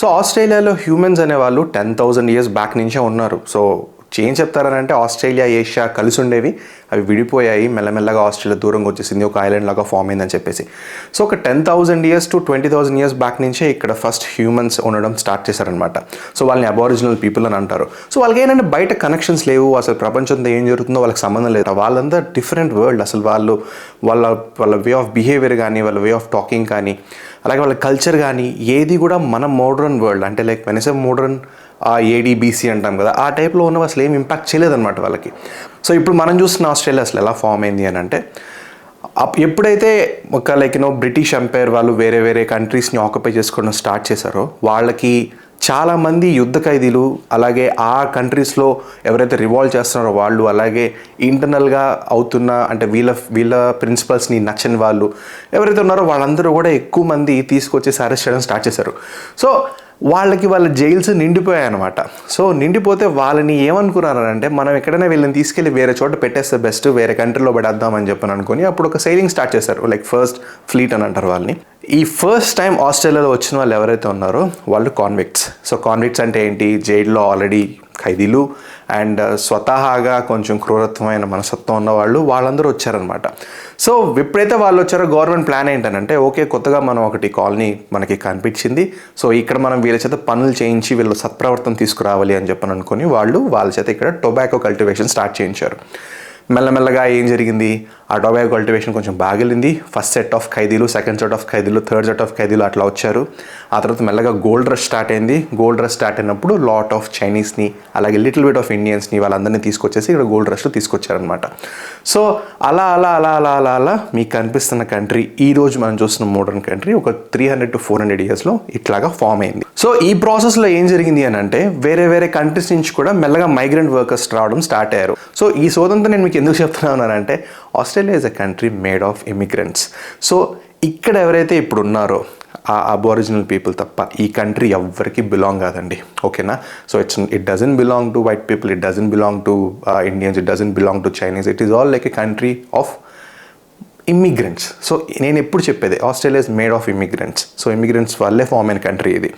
So ఆస్ట్రేలియాలో humans అనేవాళ్ళు ten thousand years back నుంచే ఉన్నారు. సో ఏం చెప్తారని అంటే ఆస్ట్రేలియా ఏషియా కలిసి ఉండేవి అవి విడిపోయాయి. మెల్లమెల్లగా ఆస్ట్రేలియా దూరంగా వచ్చేసింది. ఒక ఐలాండ్ లాగా ఫామ్ అయిందని చెప్పేసి. సో ఒక ten thousand years to twenty thousand years back నుంచే ఇక్కడ ఫస్ట్ హ్యూమన్స్ ఉండడం స్టార్ట్ చేశారనమాట సో వాళ్ళని అబారిజినల్ పీపుల్ అని అంటారు. సో వాళ్ళకి ఏంటంటే బయట కనెక్షన్స్ లేవు. అసలు ప్రపంచంతో ఏం జరుగుతుందో వాళ్ళకి సంబంధం లేదు. వాళ్ళంతా డిఫరెంట్ వరల్డ్. అసలు వాళ్ళు వాళ్ళ వాళ్ళ వే ఆఫ్ బిహేవియర్ కానీ వాళ్ళ వే ఆఫ్ టాకింగ్ కానీ అలాగే వాళ్ళ కల్చర్ కానీ ఏది కూడా మన మోడర్న్ వరల్డ్. అంటే లైక్ వెనసే మోడర్న్ ఆ ఏడీబీసీ అంటాం కదా ఆ టైప్లో ఉన్నవి అసలు ఏం ఇంపాక్ట్ చేయలేదన్నమాట వాళ్ళకి. సో ఇప్పుడు మనం చూస్తున్న ఆస్ట్రేలియా అసలు ఎలా ఫామ్ అయింది అని అంటే అప్- ఎప్పుడైతే ఒక లైక్ నో బ్రిటిష్ ఎంపైర్ వాళ్ళు వేరే వేరే కంట్రీస్ని ఆక్యుపై చేసుకోవడం స్టార్ట్ చేశారో వాళ్ళకి చాలామంది యుద్ధ ఖైదీలు అలాగే ఆ కంట్రీస్లో ఎవరైతే రివాల్వ్ చేస్తున్నారో వాళ్ళు అలాగే ఇంటర్నల్గా అవుతున్న అంటే వీళ్ళ వీళ్ళ ప్రిన్సిపల్స్ని నచ్చని వాళ్ళు ఎవరైతే ఉన్నారో వాళ్ళందరూ కూడా ఎక్కువ మంది తీసుకొచ్చేసి అరెస్ట్ చేయడం స్టార్ట్ చేశారు. సో వాళ్ళకి వాళ్ళ జైల్స్ నిండిపోయాయి అనమాట సో నిండిపోతే వాళ్ళని ఏమనుకున్నారంటే మనం ఎక్కడైనా వీళ్ళని తీసుకెళ్ళి వేరే చోట పెట్టేస్తే బెస్ట్ వేరే కంట్రీలో పెడేద్దామని చెప్పని అనుకుని అప్పుడు ఒక సైలింగ్ స్టార్ట్ చేశారు. లైక్ ఫస్ట్ ఫ్లీట్ అని అంటారు వాళ్ళని. ఈ ఫస్ట్ టైం ఆస్ట్రేలియాలో వచ్చిన వాళ్ళు ఎవరైతే ఉన్నారో వాళ్ళు కాన్విక్ట్స్ సో కాన్విక్ట్స్ అంటే ఏంటి? జైల్లో ఆల్రెడీ ఖైదీలు అండ్ uh, స్వతహాగా కొంచెం క్రూరత్వమైన మనసత్వం ఉన్న వాళ్ళు వాళ్ళందరూ వచ్చారనమాట సో ఎప్పుడైతే వాళ్ళు వచ్చారో గవర్నమెంట్ ప్లాన్ ఏంటంటే ఓకే కొత్తగా మనం ఒకటి కాలనీ మనకి కనిపించింది. సో ఇక్కడ మనం వీళ్ళ చేత పనులు చేయించి వీళ్ళ సత్ప్రవర్తన తీసుకురావాలి అని చెప్పని అనుకుని వాళ్ళు వాళ్ళ చేత ఇక్కడ టొబాకో కల్టివేషన్ స్టార్ట్ చేయించారు. మెల్లమెల్లగా ఏం జరిగింది? ఆ టొబాకో కల్టివేషన్ కొంచెం బాగిలింది. ఫస్ట్ సెట్ ఆఫ్ ఖైదీలు సెకండ్ సెట్ ఆఫ్ ఖైదీలు థర్డ్ సెట్ ఆఫ్ ఖైదీలు అట్లా వచ్చారు. ఆ తర్వాత మెల్లగా గోల్డ్ రష్ స్టార్ట్ అయింది. గోల్డ్ రష్ స్టార్ట్ అయినప్పుడు లాట్ ఆఫ్ చైనీస్ని అలాగే లిటిల్ బిట్ ఆఫ్ ఇండియన్స్ని వాళ్ళందరినీ తీసుకొచ్చేసి ఇక్కడ గోల్డ్ రష్లో తీసుకొచ్చారనమాట సో అలా అలా అలా అలా అలా అలా మీకు కనిపిస్తున్న కంట్రీ ఈరోజు మనం చూస్తున్న మోడర్న్ కంట్రీ ఒక three hundred to four hundred ఇయర్స్లో ఇట్లాగా ఫామ్ అయింది. సో ఈ ప్రాసెస్లో ఏం జరిగింది అని అంటే వేరే వేరే కంట్రీస్ నుంచి కూడా మెల్లగా మైగ్రెంట్ వర్కర్స్ రావడం స్టార్ట్ అయ్యారు. సో ఈ సోదంతా నేను మీకు ఎందుకు చెప్తున్నాను అంటే Australia is a country made of immigrants so ఇక్కడ ఎవరైతే ఇప్పుడు ఉన్నారో ఆ అబారిజినల్ పీపుల్ తప్ప ఈ కంట్రీ ఎవ్వరికి బిలాంగ్ కాదండి. ఓకేనా so it's it doesn't belong to white people it doesn't belong to Indians it doesn't belong to Chinese it is all like a country of immigrants so నేను ఎప్పుడు చెప్పేది Australia is made of immigrants so immigrants వల్లే form అయిన country ఇది.